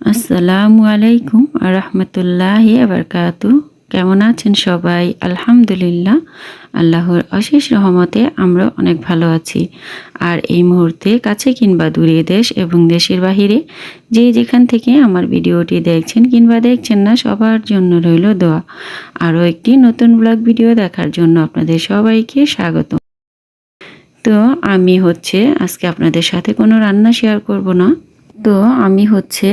আসসালামু আলাইকুম রহমতুল্লাহি আবরকাতু কেমন আছেন সবাই? আলহামদুলিল্লাহ। আল্লাহর অশেষ রহমতে আমরা অনেক ভালো আছি। আর এই মুহূর্তে কাছে কিংবা দূরে দেশ এবং দেশের বাহিরে যে যেখান থেকে আমার ভিডিওটি দেখছেন কিংবা দেখছেন না, সবার জন্য রইল দোয়া। আরও একটি নতুন ব্লগ ভিডিও দেখার জন্য আপনাদের সবাইকে স্বাগত। তো আমি হচ্ছে, আজকে আপনাদের সাথে কোনো রান্না শেয়ার করব না। তো আমি হচ্ছে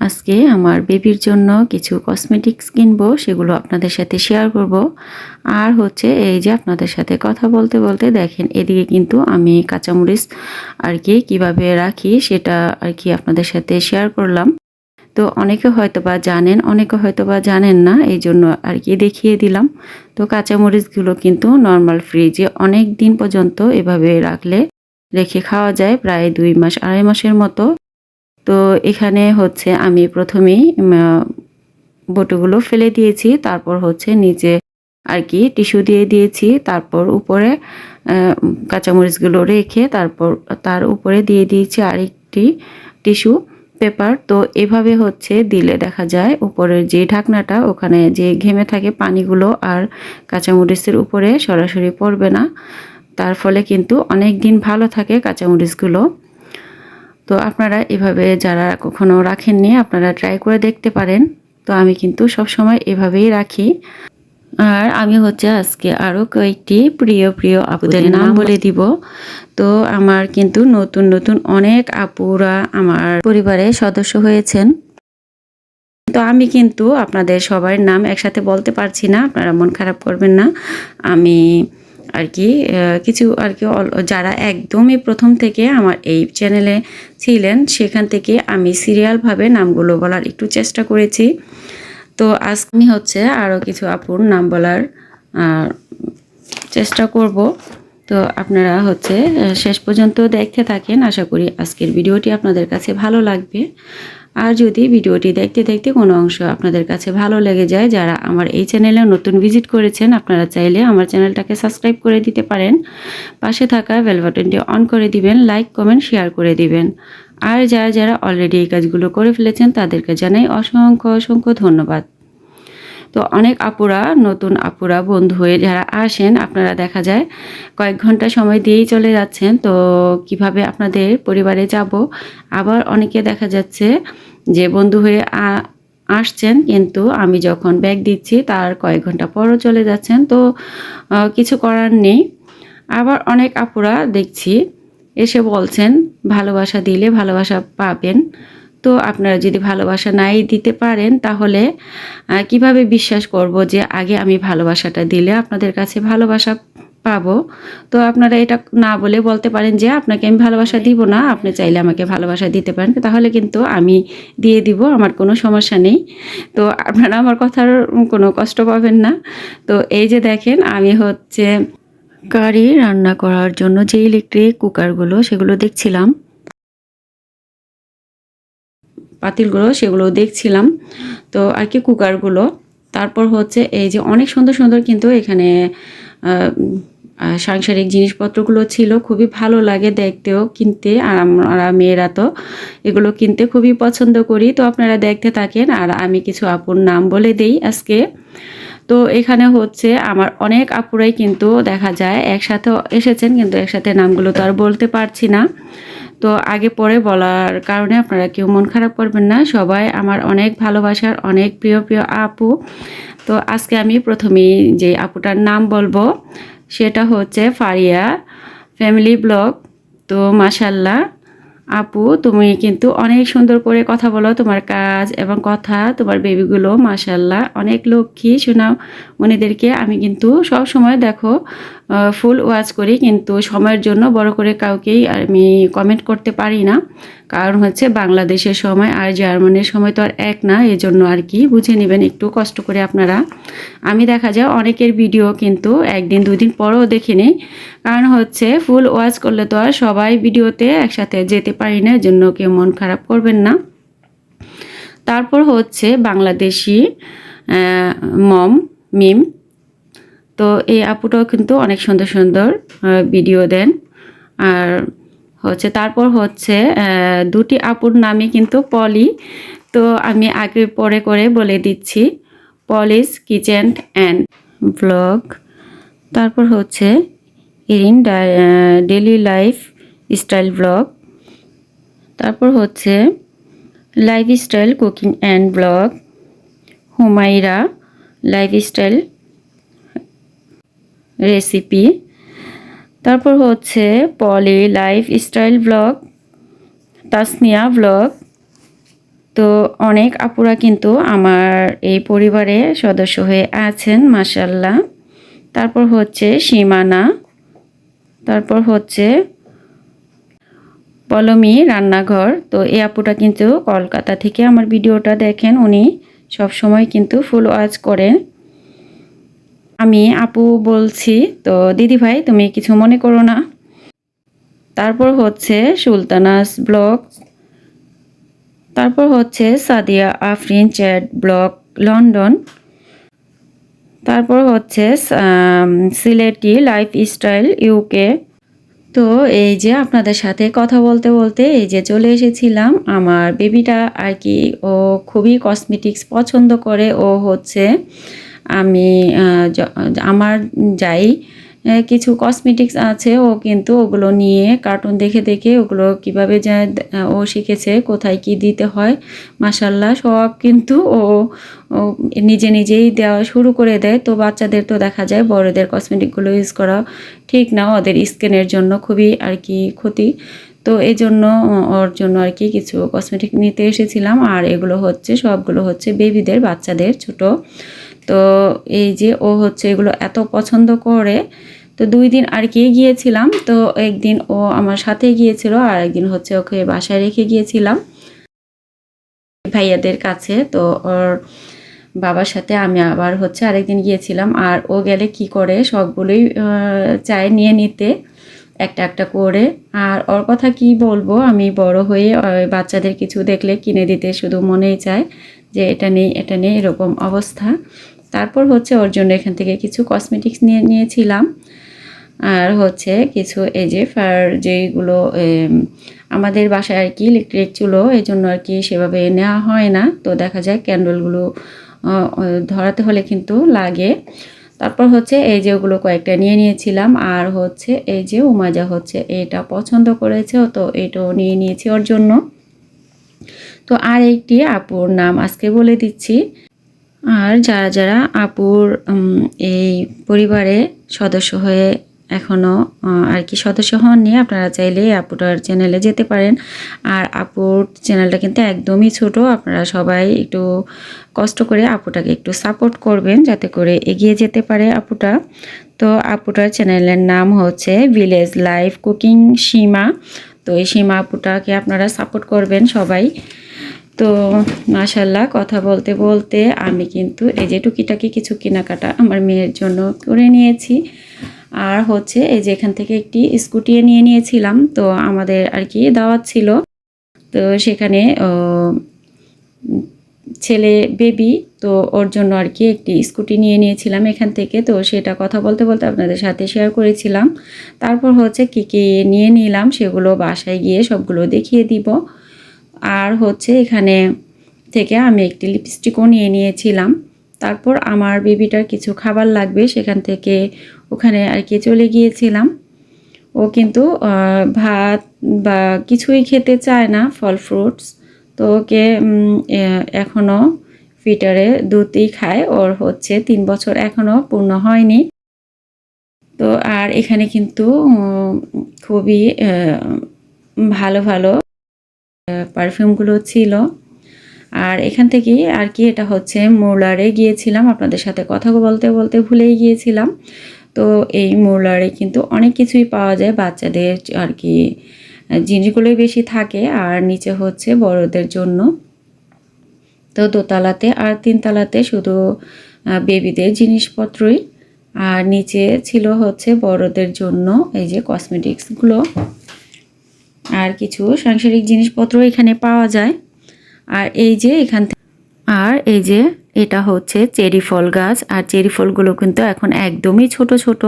আজকে আমার বেবির জন্য কিছু কসমেটিক্স কিনবো, সেগুলো আপনাদের সাথে শেয়ার করব। আর হচ্ছে এই যে আপনাদের সাথে কথা বলতে বলতে দেখেন, এদিকে কিন্তু আমি কাঁচামরিচ আর কি কীভাবে রাখি সেটা আর কি আপনাদের সাথে শেয়ার করলাম। তো অনেকে হয়তো বা জানেন, অনেকে হয়তো বা জানেন না এই জন্য আর কি দেখিয়ে দিলাম। তো কাঁচামরিচগুলো কিন্তু নর্মাল ফ্রিজে অনেক দিন পর্যন্ত এভাবে রাখলে রেখে খাওয়া যায়, প্রায় দুই মাস, আড়াই মাসের মতো। তো এখানে হচ্ছে আমি প্রথমেই বটুগুলো ফেলে দিয়েছি, তারপর হচ্ছে নিচে আর কি টিস্যু দিয়ে দিয়েছি, তারপর উপরে কাঁচামরিচগুলো রেখে তারপর তার উপরে দিয়ে দিয়েছি আরেকটি টিস্যু পেপার। তো এভাবে হচ্ছে দিলে দেখা যায় উপরের যে ঢাকনাটা, ওখানে যে ঘেমে থাকে পানিগুলো আর কাঁচামরিচের উপরে সরাসরি পড়বে না। তার ফলে কিন্তু অনেক দিন ভালো থাকে কাঁচামরিচগুলো। তো আপনারা এভাবে যারা কখনো রাখেননি আপনারা ট্রাই করে দেখতে পারেন। তো আমি কিন্তু সব সময় এভাবেই রাখি। আর আমি হচ্ছে আজকে আরও কয়েকটি প্রিয় প্রিয় আপুদের নাম বলে দিব। তো আমার কিন্তু নতুন নতুন অনেক আপুরা আমার পরিবারে সদস্য হয়েছেন। তো আমি কিন্তু আপনাদের সবার নাম একসাথে বলতে পারছি না আপনারা মন খারাপ করবেন না। আমি আর কি কিছু আর কি যারা একদমই প্রথম থেকে আমার এই চ্যানেলে ছিলেন, সেখান থেকে আমি সিরিয়ালভাবে নামগুলো বলার একটু চেষ্টা করেছি। তো আজ আমি হচ্ছে আরও কিছু আপুর নাম বলার চেষ্টা করব। তো আপনারা হচ্ছে শেষ পর্যন্ত দেখতে থাকেন। আশা করি আজকের ভিডিওটি আপনাদের কাছে ভালো লাগবে। আর যদি ভিডিওটি দেখতে দেখতে কোনো অংশ আপনাদের কাছে ভালো লেগে যায়, যারা আমার এই চ্যানেলে নতুন ভিজিট করেছেন, আপনারা চাইলে আমার চ্যানেলটাকে সাবস্ক্রাইব করে দিতে পারেন। পাশে থাকা বেল বাটনটি অন করে দিবেন, লাইক, কমেন্ট, শেয়ার করে দিবেন। আর যারা যারা অলরেডি এই কাজগুলো করে ফেলেছেন, তাদেরকে জানাই অসংখ্য অসংখ্য ধন্যবাদ। তো অনেক আপুরা, নতুন আপুরা, বন্ধু হয়ে যারা আসেন, আপনারা দেখা যায় কয়েক ঘণ্টা সময় দিয়েই চলে যাচ্ছেন। তো কীভাবে আপনাদের পরিবারে যাব? আবার অনেকে দেখা যাচ্ছে যে বন্ধু হয়ে আসছেন, কিন্তু আমি যখন ব্যাগ দিচ্ছি, তার কয়েক ঘণ্টা পরও চলে যাচ্ছেন। তো কিছু করার নেই। আবার অনেক আপুরা দেখছি, এসে বলছেন, ভালোবাসা দিলে ভালোবাসা পাবেন। তো আপনারা যদি ভালোবাসা নাই দিতে পারেন, তাহলে কীভাবে বিশ্বাস করব যে আগে আমি ভালোবাসাটা দিলে আপনাদের কাছে ভালোবাসা পাবো? তো আপনারা এটা না বলে বলতে পারেন যে আপনাকে আমি ভালোবাসা দিব না, আপনি চাইলে আমাকে ভালোবাসা দিতে পারেন, তাহলে কিন্তু আমি দিয়ে দিব, আমার কোনো সমস্যা নেই। তো আপনারা আমার কথার কোনো কষ্ট পাবেন না। তো এই যে দেখেন, আমি হচ্ছে কারি রান্না করার জন্য যে ইলেকট্রিক কুকারগুলো, সেগুলো দেখছিলাম। পাতিলগুলো, সেগুলো দেখছিলাম। তো আর কি কুকারগুলো। তারপর হচ্ছে এই যে অনেক সুন্দর সুন্দর কিন্তু এখানে সাংসারিক জিনিসপত্রগুলো ছিল। খুবই ভালো লাগে দেখতেও কিনতে, আর আমরা মেয়েরা তো এগুলো কিনতে খুবই পছন্দ করি। তো আপনারা দেখতে থাকেন, আর আমি কিছু আপুর নাম বলে দেই আজকে। তো এখানে হচ্ছে আমার অনেক আপুরাই কিন্তু দেখা যায় একসাথে এসেছেন, কিন্তু একসাথে নামগুলো তো আর বলতে পারছি না। তো আগে পরে বলার কারণে আপনারা কেউ মন খারাপ করবেন না। সবাই আমার অনেক ভালোবাসার, অনেক প্রিয় প্রিয় আপু। তো আজকে আমি প্রথমেই যে আপুটার নাম বলব, সেটা হচ্ছে ফারিয়া ফ্যামিলি ব্লগ। তো মাসাল্লাহ আপু, তুমি কিন্তু অনেক সুন্দর করে কথা বলো তোমার কাজ এবং কথা, তোমার বেবিগুলো মাসাল্লাহ অনেক লক্ষ্মী। শোনাও, মনেদেরকে, আমি কিন্তু সব সময় দেখো ফুল ওয়াচ করি, কিন্তু সময়ের জন্য বড় করে কাউকেই আমি কমেন্ট করতে পারি না। কারণ হচ্ছে বাংলাদেশের সময় আর জার্মানির সময় তো আর এক না, এজন্য আর কি বুঝে নেবেন, একটু কষ্ট করে আপনারা। আমি দেখা যায় অনেকের ভিডিও কিন্তু একদিন, দুদিন পরেও দেখে নিই। কারণ হচ্ছে ফুল ওয়াচ করলে তো আর সবাই ভিডিওতে একসাথে যেতে পারি না জন্য কেউ মন খারাপ করবেন না। তারপর হচ্ছে বাংলাদেশি মম মিম তো এই আপুটাও কিন্তু অনেক সুন্দর সুন্দর ভিডিও দেন। আর হচ্ছে, তারপর হচ্ছে দুটি আপুর নামে কিন্তু পলি। তো আমি আগে পরে করে বলে দিচ্ছি পলিশ কিচেন অ্যান্ড ব্লগ। তারপর হচ্ছে Irin daily life style blog. তারপর হচ্ছে, lifestyle cooking and blog. Humaira lifestyle recipe তারপর হচ্ছে Poly life style blog, Tasnia blog. তো অনেক আপুরা কিন্তু আমার এই পরিবারে সদস্য হয়ে আছেন মাসাল্লাহ তারপর হচ্ছে সীমানা। তারপর হচ্ছে পলমি রান্নাঘর। তো এই আপুটা কিন্তু কলকাতা থেকে আমার ভিডিওটা দেখেন, উনি সব সময় কিন্তু ফুল ওয়াচ করেন। আমি আপু বলছি, তো দিদি ভাই, তুমি কিছু মনে করো না? তারপর হচ্ছে সুলতানাস ব্লগ, তারপর হচ্ছে Sadia Afrin chat blog London, তারপর হচ্ছে সিলেটি লাইফ স্টাইল ইউকে তো এই যে আপনাদের সাথে কথা বলতে বলতে এই যে চলে এসেছিলাম, আমার বেবিটা আর কি ও খুবই কসমেটিক্স পছন্দ করে, ও হচ্ছে আমি আমার যাই কিছু কসমেটিক্স আছে, ও কিন্তু ওগুলো নিয়ে কার্টুন দেখে দেখে ওগুলো কীভাবে যা, ও শিখেছে, কোথায় কি দিতে হয় মাসাল্লাহ সব কিন্তু ও নিজে নিজেই দেওয়া শুরু করে দেয়। তো বাচ্চাদের তো দেখা যায়, বড়দের কসমেটিকগুলো ইউজ করা ঠিক না, ওদের স্কিনের জন্য খুবই আর কি ক্ষতি। তো এই জন্য ওর জন্য আর কি কিছু কসমেটিক নিতে এসেছিলাম, আর এগুলো হচ্ছে, সবগুলো হচ্ছে বেবিদের বাচ্চাদের, ছোট তো এই যে ও হচ্ছে এগুলো এত পছন্দ করে, তো দুই দিন আর কি গিয়েছিলাম, তো একদিন ও আমার সাথে গিয়েছিল আর একদিন হচ্ছে ওকে বাসায় রেখে গিয়েছিলাম ভাইয়াদের কাছে, তো ওর বাবার সাথে আমি আবার হচ্ছে আরেকদিন গিয়েছিলাম আর ও গেলে কি করে সবগুলোই চায় নিয়ে নিতে একটা একটা করে। আর ওর কথা কি বলব, আমি বড় হয়ে বাচ্চাদের কিছু দেখলে কিনে দিতে শুধু মনেই চায় যে এটা নেই এটা নেই, এরকম অবস্থা। তারপর হচ্ছে ওর জন্য এখান থেকে কিছু কসমেটিক্স নিয়ে, নিয়েছিলাম। আর হচ্ছে কিছু এই যে ফার যেগুলো আমাদের বাসায় আর কি ইলেকট্রিক চুলো এই জন্য আর কি সেভাবে নেওয়া হয় না। তো দেখা যায় ক্যান্ডেলগুলো ধরাতে হলে কিন্তু লাগে। তারপর হচ্ছে এই যে ওগুলো কয়েকটা নিয়ে নিয়েছিলাম। আর হচ্ছে এই যে উমাজা হচ্ছে এটা পছন্দ করেছে, তো এটাও নিয়ে নিয়েছি ওর জন্য। তো আর একটি আপুর নাম আজকে বলে দিচ্ছি। আর যারা যারা আপুর এই পরিবারে সদস্য হয়ে এখনও আর কি সদস্য হননি, আপনারা চাইলে আপুটার চ্যানেলে যেতে পারেন। আর আপুর চ্যানেলটা কিন্তু একদমই ছোট, আপনারা সবাই একটু কষ্ট করে আপুটাকে একটু সাপোর্ট করবেন যাতে করে এগিয়ে যেতে পারে আপুটা। তো আপুটার চ্যানেলের নাম হচ্ছে ভিলেজ লাইফ কুকিং সীমা তো এই সীমা আপুটাকে আপনারা সাপোর্ট করবেন সবাই। তো মাশাল্লাহ কথা বলতে বলতে আমি কিন্তু এই যে টুকিটাকি কিছু কেনাকাটা আমার মেয়ের জন্য করে নিয়েছি। আর হচ্ছে এই যে এখান থেকে একটি স্কুটি নিয়ে নিয়েছিলাম, তো আমাদের আর কি দাওয়াত ছিল। তো সেখানে ছেলে বেবি, তো ওর জন্য আর কি একটি স্কুটি নিয়ে নিয়েছিলাম এখান থেকে। তো সেটা কথা বলতে বলতে আপনাদের সাথে শেয়ার করেছিলাম। তারপর হচ্ছে কী কী নিয়ে নিলাম সেগুলো বাসায় গিয়ে সবগুলো দেখিয়ে দিব। আর হচ্ছে এখানে থেকে আমি একটি লিপস্টিকও নিয়ে নিয়েছিলাম। তারপর আমার বেবিটার কিছু খাবার লাগবে সেখান থেকে ওখানে আর কি চলে গিয়েছিলাম। ও কিন্তু ভাত বা কিছুই খেতে চায় না, ফল ফ্রুটস তো ওকে এখনও ফিটারে দুধই খায়। ওর হচ্ছে তিন বছর এখনও পূর্ণ হয়নি। তো আর এখানে কিন্তু খুবই ভালো ভালো পারফিউমগুলো ছিল। আর এখান থেকেই আর কি এটা হচ্ছে মোলারে গিয়েছিলাম, আপনাদের সাথে কথা বলতে বলতে ভুলেই গিয়েছিলাম। তো এই মোলারে কিন্তু অনেক কিছুই পাওয়া যায়, বাচ্চাদের আর কি, জিনিসগুলোই বেশি থাকে, আর নিচে হচ্ছে বড়দের জন্য। তো দোতলাতে আর তিনতলাতে শুধু বেবিদের জিনিসপত্রই। আর নিচে ছিল হচ্ছে বড়দের জন্য এই যে কসমেটিক্সগুলো আর কিছু সাংসারিক জিনিসপত্র এখানে পাওয়া যায়। আর এই যে এখান আর এই যে এটা হচ্ছে চেরি ফল গাছ, আর চেরি ফলগুলো কিন্তু এখন একদমই ছোট ছোট।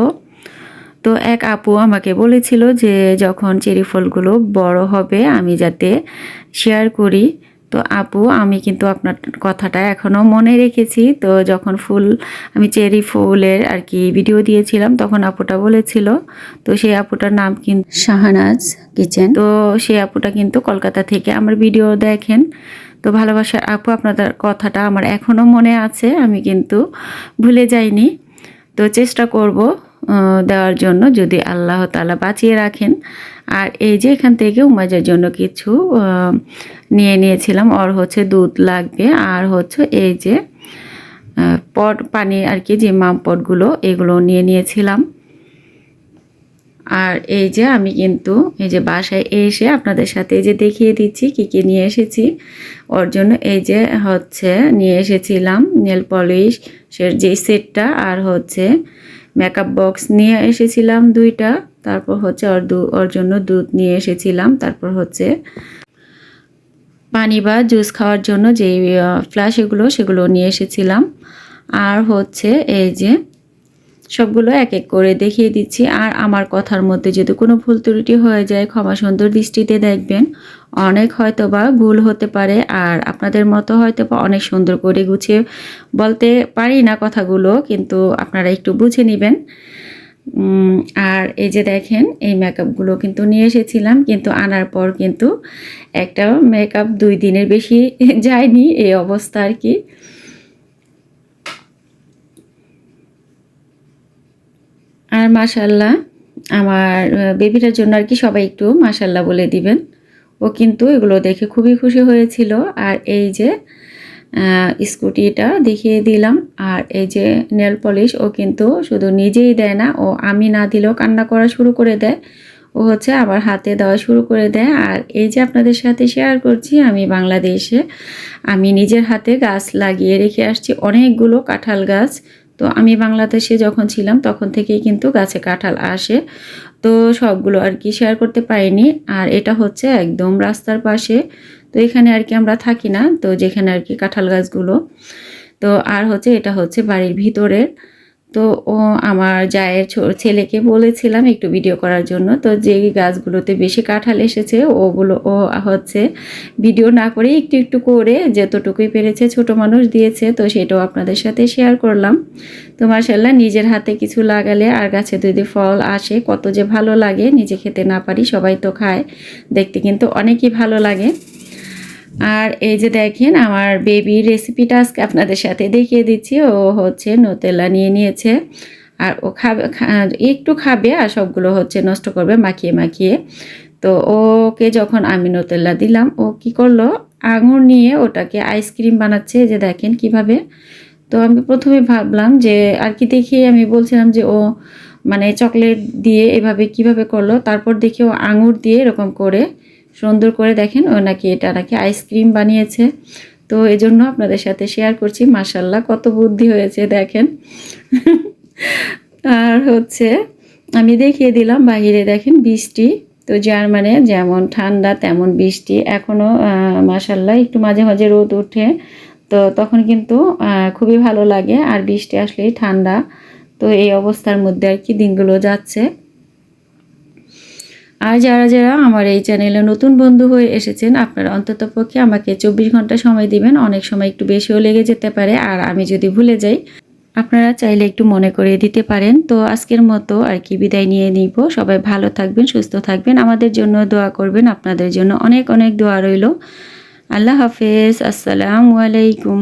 তো এক আপু আমাকে বলেছিল যে যখন চেরি ফলগুলো বড় হবে আমি যাতে শেয়ার করি। তো আপু আমি কিন্তু আপনার কথাটা এখনও মনে রেখেছি। তো যখন ফুল আমি চেরি ফুলের আর কি ভিডিও দিয়েছিলাম তখন আপুটা বলেছিল। তো সেই আপুটার নাম কিন্তু শাহানাজ কিচেন। তো সেই আপুটা কিন্তু কলকাতা থেকে আমার ভিডিও দেখেন। তো ভালোবাসার আপু আপনাদের কথাটা আমার এখনও মনে আছে আমি কিন্তু ভুলে যাইনি। তো চেষ্টা করব দেওয়ার জন্য যদি আল্লাহ তালা বাঁচিয়ে রাখেন। আর এই যে এখান থেকে উমাজের জন্য কিছু নিয়ে নিয়েছিলাম। ওর হচ্ছে দুধ লাগবে। আর হচ্ছে এই যে পট পানি আর কি, যে মাম পটগুলো, এগুলো নিয়ে নিয়েছিলাম। আর এই যে আমি কিন্তু এই যে বাসায় এসে আপনাদের সাথে এই যে দেখিয়ে দিচ্ছি, কি কি নিয়ে এসেছি। ওর জন্য এই যে হচ্ছে নিয়ে এসেছিলাম নেল পলিশ, সে যে সেটটা, আর হচ্ছে মেকআপ বক্স নিয়ে এসেছিলাম দুইটা। তারপর হচ্ছে ওর দু ওর জন্য দুধ নিয়ে এসেছিলাম। তারপর হচ্ছে পানি বা জুস খাওয়ার জন্য যে ফ্লাশ এগুলো, সেগুলো নিয়ে এসেছিলাম। আর হচ্ছে এই যে সবগুলো এক এক করে দেখিয়ে দিচ্ছি। আর আমার কথার মধ্যে যদি কোনো ভুল ত্রুটি হয়ে যায়, ক্ষমা সুন্দর দৃষ্টিতে দেখবেন। অনেক হয়তো বা ভুল হতে পারে। আর আপনাদের মতো হয়তো বা অনেক সুন্দর করে গুছিয়ে বলতে পারি না কথাগুলো, কিন্তু আপনারা একটু বুঝে নেবেন। আর এই যে দেখেন, এই মেকআপগুলো কিন্তু নিয়ে এসেছিলাম, কিন্তু আনার পর কিন্তু একটা মেকআপ দুই দিনের বেশি যায়নি এই অবস্থা আর কি। আর মাশাল্লাহ আমার বেবিটার জন্য আর কি সবাই একটু মাশাল্লাহ বলে দিবেন। ও কিন্তু এগুলো দেখে খুবই খুশি হয়েছিল। আর এই যে স্কুটিটা দেখিয়ে দিলাম। আর এই যে নেল পলিশ, ও কিন্তু শুধু নিজেই দেয় না, ও আমি না দিলেও কান্না করা শুরু করে দেয়। ও হচ্ছে আবার হাতে দেওয়া শুরু করে দেয়। আর এই যে আপনাদের সাথে শেয়ার করছি, আমি বাংলাদেশে, আমি নিজের হাতে গাছ লাগিয়ে রেখে আসছি, অনেকগুলো কাঁঠাল গাছ। তো আমি বাংলাদেশে যখন ছিলাম, তখন থেকেই কিন্তু গাছে কাঁঠাল আসে। তো সবগুলো আর কি শেয়ার করতে পারিনি। আর এটা হচ্ছে একদম রাস্তার পাশে তো এখানে আর কি আমরা থাকি না। তো যেখানে আর কি কাঁঠাল গাছগুলো। তো আর হচ্ছে এটা হচ্ছে বাড়ির ভিতরের। তো ও আমার জায়ের ছেলেকে বলেছিলাম একটু ভিডিও করার জন্য। তো যে গাছগুলোতে বেশি কাঁঠাল এসেছে, ওগুলো, ও হচ্ছে ভিডিও না করে একটু একটু করে যতটুকুই পেরেছে ছোট মানুষ দিয়েছে। তো সেটাও আপনাদের সাথে শেয়ার করলাম। তো মাসাল্লাহ নিজের হাতে কিছু লাগালে আর গাছে যদি ফল আসে, কত যে ভালো লাগে, নিজে খেতে না পারি, সবাই তো খায়। দেখতে কিন্তু অনেকই ভালো লাগে। আর এই যে দেখেন, আমার বেবির রেসিপিটা আজকে আপনাদের সাথে দেখিয়ে দিচ্ছি। ও হচ্ছে নোতেলা নিয়ে নিয়েছে। আর ও খাবে একটু খাবে আর সবগুলো হচ্ছে নষ্ট করবে মাখিয়ে মাখিয়ে। তো ওকে যখন আমি নোতেলা দিলাম, ও কি করল? আঙুর নিয়ে ওটাকে আইসক্রিম বানাচ্ছে। যে দেখেন কীভাবে। তো আমি প্রথমে ভাবলাম যে, আর কি দেখিয়ে আমি বলছিলাম যে, ও মানে চকলেট দিয়ে এভাবে কীভাবে করল? তারপর দেখি ও আঙুর দিয়ে এরকম করে সুন্দর করে দেখেন, ও নাকি এটা নাকি আইসক্রিম বানিয়েছে। তো এই জন্য আপনাদের সাথে শেয়ার করছি মাসাল্লাহ কত বুদ্ধি হয়েছে, দেখেন। আর হচ্ছে, আমি দেখিয়ে দিলাম বাহিরে, দেখেন বৃষ্টি। তো যার মানে যেমন ঠান্ডা, তেমন বৃষ্টি। এখনও মাসাল্লাহ একটু মাঝে মাঝে রোদ ওঠে তো তখন কিন্তু খুবই ভালো লাগে। আর বৃষ্টি আসলেই ঠান্ডা। তো এই অবস্থার মধ্যে আর কি দিনগুলো যাচ্ছে। আর যারা যারা আমার এই চ্যানেলে নতুন বন্ধু হয়ে এসেছেন, আপনারা অন্তত পক্ষে আমাকে চব্বিশ ঘণ্টা সময় দিবেন। অনেক সময় একটু বেশিও লেগে যেতে পারে, আর আমি যদি ভুলে যাই, আপনারা চাইলে একটু মনে করিয়ে দিতে পারেন। তো আজকের মতো আর কি বিদায় নিয়ে নিব। সবাই ভালো থাকবেন, সুস্থ থাকবেন। আমাদের জন্য দোয়া করবেন। আপনাদের জন্য অনেক অনেক দোয়া রইল। আল্লাহ হাফেজ। আসসালামু আলাইকুম।